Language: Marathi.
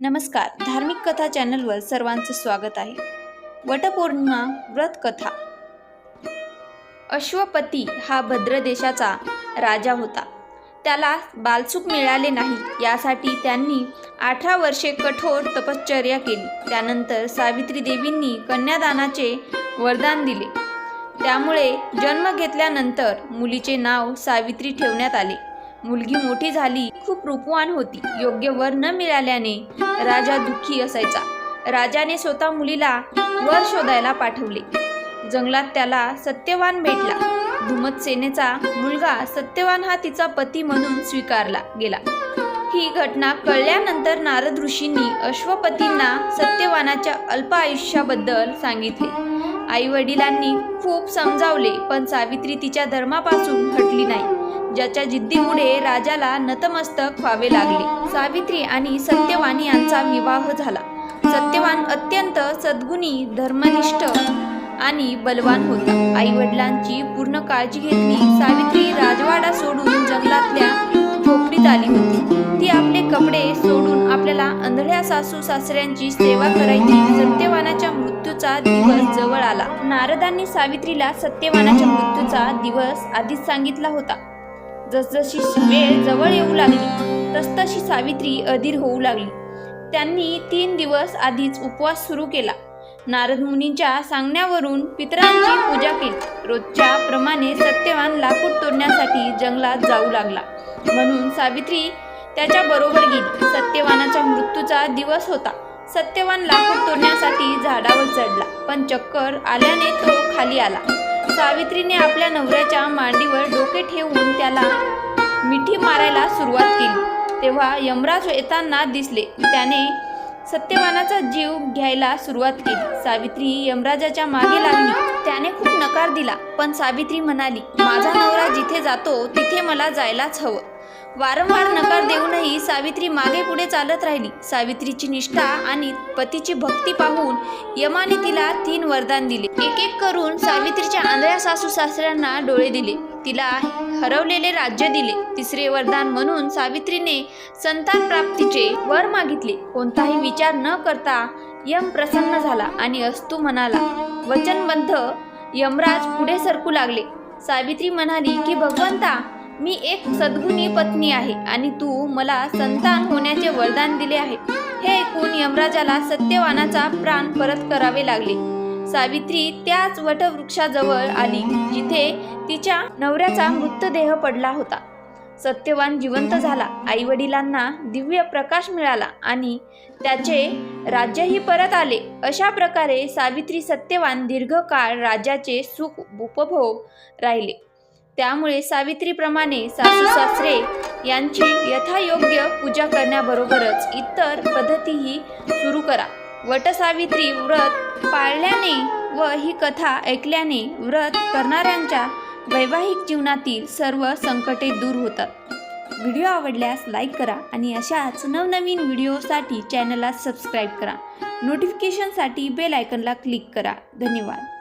नमस्कार. धार्मिक कथा चॅनलवर सर्वांचं स्वागत आहे. वटपौर्णिमा व्रत कथा. अश्वपती हा भद्र देशाचा राजा होता. त्याला बालसुख मिळाले नाही यासाठी त्यांनी अठरा वर्षे कठोर तपश्चर्या केली. त्यानंतर सावित्री देवींनी कन्यादानाचे वरदान दिले. त्यामुळे जन्म घेतल्यानंतर मुलीचे नाव सावित्री ठेवण्यात आले. मुलगी मोठी झाली खूप रूपवान होती. योग्य वर न मिळाल्याने राजा दुःखी असायचा. राजाने स्वतः मुलीला वर शोधायला पाठवले. जंगलात त्याला सत्यवान भेटला. धुमत सेनेचा मुलगा सत्यवान हा तिचा पती म्हणून स्वीकारला गेला. ही घटना कळल्यानंतर नारद ऋषींनी अश्वपतींना सत्यवानाच्या अल्प आयुष्याबद्दल सांगितले. आई वडिलांनी खूप समजावले पण सावित्री तिच्या धर्मापासून हटली नाही. ज्याच्या जिद्दीमुळे राजाला नतमस्तक व्हावे लागले. सावित्री आणि सत्यवान यांचा विवाह झाला. सत्यवान अत्यंत सद्गुणी धर्मनिष्ठ आणि बलवान होता. आई वडिलांची पूर्ण काळजी घेतली सावित्री राजवाडा सोडून जंगलातल्या झोपडीत आली होती. ती आपले कपडे सोडून आपल्याला आंधळ्या सासू सासऱ्यांची सेवा करायची. सत्यवानाच्या मृत्यूचा दिवस जवळ आला. नारदांनी सावित्रीला सत्यवानाच्या मृत्यूचा दिवस आधीच सांगितला होता. जसजशी वेळ जवळ येऊ लागली तसतशी सावित्री अधीर होऊ लागली. त्यांनी तीन दिवस आधीच उपवास सुरू केला. नारद मुनींच्या सांगण्यावरून पितरांची पूजा केली. रोजच्या प्रमाणे सत्यवान लाकूड तोडण्यासाठी जंगलात जाऊ लागला. म्हणून सावित्री त्याच्या बरोबर गेली. सत्यवानाच्या मृत्यूचा दिवस होता. सत्यवान लाकूड तोडण्यासाठी झाडावर चढला पण चक्कर आल्याने तो खाली आला. सावित्रीने आपल्या नवऱ्याच्या मांडीवर डोके ठेवून त्याला मिठी मारायला सुरुवात केली. तेव्हा यमराज येताना दिसले. त्याने सत्यवानाचा जीव घ्यायला सुरुवात केली. सावित्री यमराजाच्या मागे लागली. त्याने खूप नकार दिला. पण सावित्री म्हणाली माझा नवरा जिथे जातो तिथे मला जायलाच हवं. वारंवार नकार देऊनही सावित्री मागे पुढे चालत राहिली. सावित्रीची निष्ठा आणि पतीची भक्ती पाहून यमाने तिला तीन वरदान दिले. एक एक करून सावित्रीच्या आंधळ्या सासू सासऱ्यांना डोळे दिले. तिला हरवलेले राज्य दिले. तिसरे वरदान म्हणून सावित्रीने संतान प्राप्तीचे वर मागितले. कोणताही विचार न करता यम प्रसन्न झाला आणि अस्तू म्हणाला वचनबद्ध यमराज पुढे सरकू लागले. सावित्री म्हणाली की भगवंता मी एक सद्गुणी पत्नी आहे आणि तू मला संतान होण्याचे वरदान दिले आहे. हे ऐकून यमराजाला सत्यवानाचा प्राण परत करावे लागले. सावित्री त्याच वटवृक्षाजवळ आली जिथे तिच्या नवऱ्याचा मृतदेह पडला होता. सत्यवान जिवंत झाला आई वडिलांना दिव्य प्रकाश मिळाला आणि त्याचे राज्यही परत आले. अशा प्रकारे सावित्री सत्यवान दीर्घकाळ राज्याचे सुख उपभोग राहिले. त्यामुळे सावित्रीप्रमाणे सासू सासरे यांची यथायोग्य पूजा करण्याबरोबरच इतर पद्धतीही सुरू करा. वटसावित्री व्रत पाळल्याने व ही कथा ऐकल्याने व्रत करणाऱ्यांच्या वैवाहिक जीवनातील सर्व संकटे दूर होतात. व्हिडिओ आवडल्यास लाईक करा आणि अशाच नवनवीन व्हिडिओसाठी चॅनलला सबस्क्राईब करा. नोटिफिकेशनसाठी बेल आयकनला क्लिक करा. धन्यवाद.